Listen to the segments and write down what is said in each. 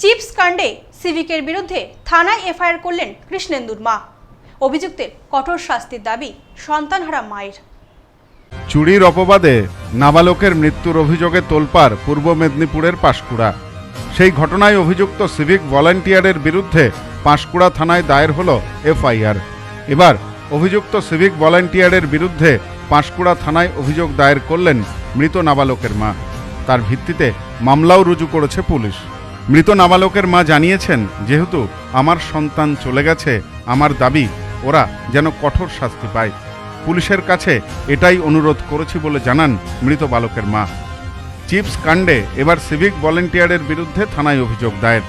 Chips কাণ্ডে সিভিকের বিরুদ্ধে থানায় এফআইআর করলেন কৃষ্ণেন্দুর মা। অভিযুক্তের কঠোর শাস্তির দাবি সন্তানহারা মায়ের। চুরির অপবাদে নাবালকের মৃত্যুর অভিযোগে তোলপার পূর্ব মেদিনীপুরের পাঁশকুড়া। সেই ঘটনায় অভিযুক্ত সিভিক ভলান্টিয়ারের বিরুদ্ধে পাঁশকুড়া থানায় দায়ের হল এফআইআর। এবার অভিযুক্ত সিভিক ভলান্টিয়ারের বিরুদ্ধে পাঁশকুড়া থানায় অভিযোগ দায়ের করলেন মৃত নাবালকের মা। তার ভিত্তিতে মামলাও রুজু করেছে পুলিশ। মৃত নাবালকের মা জানিয়েছেন, যেহেতু আমার সন্তান চলে গেছে, আমার দাবি, ওরা যেন কঠোর শাস্তি পায়। পুলিশের কাছে এটাই অনুরোধ করেছি বলে জানান মৃত বালকের মা। চিপস কাণ্ডে এবার সিভিক ভলেন্টিয়ারের বিরুদ্ধে থানায় অভিযোগ দায়ের।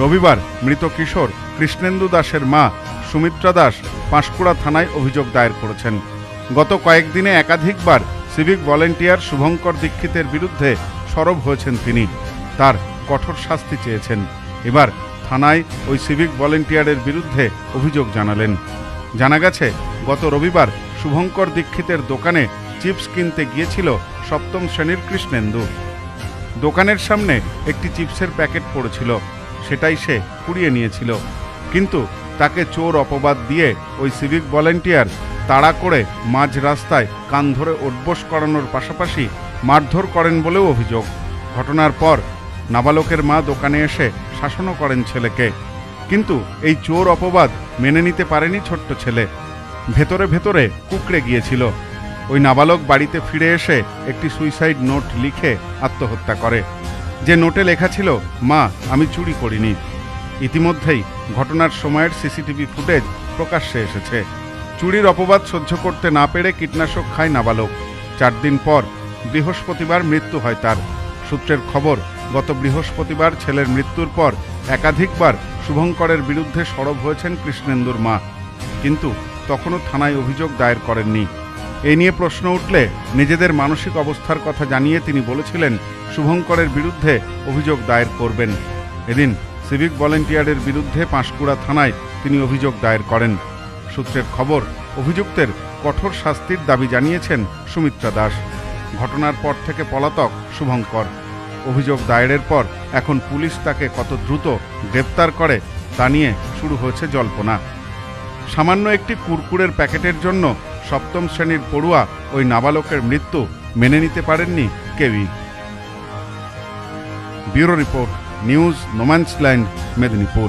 রবিবার মৃত কিশোর কৃষ্ণেন্দু দাসের মা সুমিত্রা দাস পাঁশকুড়া থানায় অভিযোগ দায়ের করেছেন। গত কয়েকদিনে একাধিকবার সিভিক ভলেন্টিয়ার শুভঙ্কর দীক্ষিতের বিরুদ্ধে সরব হয়েছেন তিনি। তার কঠোর শাস্তি চেয়েছেন। এবার থানায় ওই সিভিক ভলেন্টিয়ারের বিরুদ্ধে অভিযোগ জানালেন। জানা গেছে, গত রবিবার শুভঙ্কর দীক্ষিতের দোকানে চিপস কিনতে গিয়েছিল সপ্তম শ্রেণির কৃষ্ণেন্দু। দোকানের সামনে একটি চিপসের প্যাকেট পড়েছিল, সেটাই সে কুড়িয়ে নিয়েছিল। কিন্তু তাকে চোর অপবাদ দিয়ে ওই সিভিক ভলেন্টিয়ার তাড়া করে মাঝ রাস্তায় কান ধরে ওঠবোস করানোর পাশাপাশি মারধর করেন বলেও অভিযোগ। ঘটনার পর নাবালকের মা দোকানে এসে শাসনও করেন ছেলেকে। কিন্তু এই চোর অপবাদ মেনে নিতে পারেনি ছোট্ট ছেলে। ভেতরে ভেতরে কুকড়ে গিয়েছিল। ওই নাবালক বাড়িতে ফিরে এসে একটি সুইসাইড নোট লিখে আত্মহত্যা করে। যে নোটে লেখা ছিল, মা, আমি চুরি করিনি। ইতিমধ্যেই ঘটনার সময়ের সিসিটিভি ফুটেজ প্রকাশ্যে এসেছে। চুরির অপবাদ সহ্য করতে না পেরে কীটনাশক খায় নাবালক। চার দিন পর বৃহস্পতিবার মৃত্যু হয় তার। সূত্রের খবর গত বৃহস্পতিবার ছেলের মৃত্যুর পর একাধিকবার শুভঙ্করের বিরুদ্ধে সরব হয়েছেন কৃষ্ণেন্দুর মা। কিন্তু তখনও থানায় অভিযোগ দায়ের করেননি। এই নিয়ে প্রশ্ন উঠলে নিজেদের মানসিক অবস্থার কথা জানিয়ে তিনি বলেছিলেন, শুভঙ্করের বিরুদ্ধে অভিযোগ দায়ের করবেন। এদিন সিভিক ভলেন্টিয়ারের বিরুদ্ধে পাঁশকুড়া থানায় তিনি অভিযোগ দায়ের করেন। সূত্রের খবর, অভিযুক্তের কঠোর শাস্তির দাবি জানিয়েছেন সুমিত্রা দাস। ঘটনার পর থেকে পলাতক শুভঙ্কর। অভিযোগ দায়েরের পর এখন পুলিশ তাকে কত দ্রুত গ্রেপ্তার করে তা নিয়ে শুরু হয়েছে জল্পনা। সামান্য একটি কুরকুরের প্যাকেটের জন্য সপ্তম শ্রেণির পড়ুয়া ওই নাবালকের মৃত্যু মেনে নিতে পারেননি কেউই। Bureau report, news no man's land Medinipur.